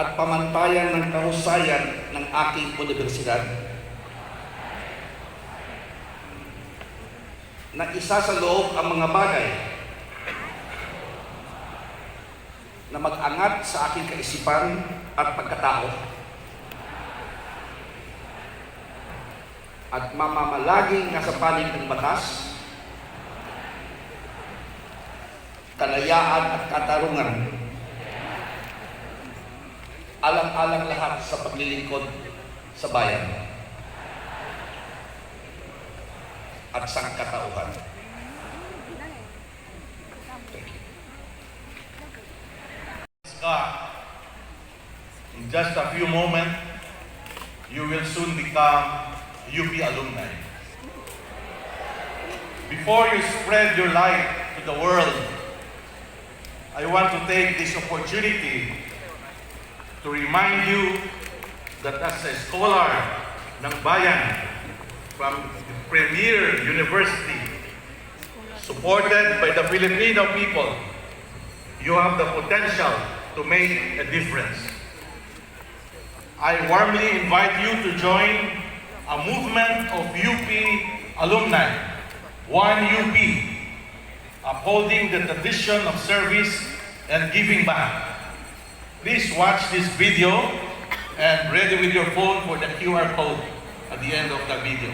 at pamantayan ng kahusayan ng aking universidad. Na isa sa loob ang mga bagay na mag-angat sa aking kaisipan at pagkatao. At mamamalaging nasa panig ng batas, kalayaan at katarungan alang-alang lahat sa paglilingkod sa bayan at sangkatauhan. Thank in just a few moments, you will soon become UP alumni. Before you spread your light to the world, I want to take this opportunity to remind you that as a scholar ng bayan from the premier university, supported by the Filipino people, you have the potential to make a difference. I warmly invite you to join a movement of UP alumni, One UP, upholding the tradition of service and giving back. Please watch this video and ready with your phone for the QR code at the end of the video.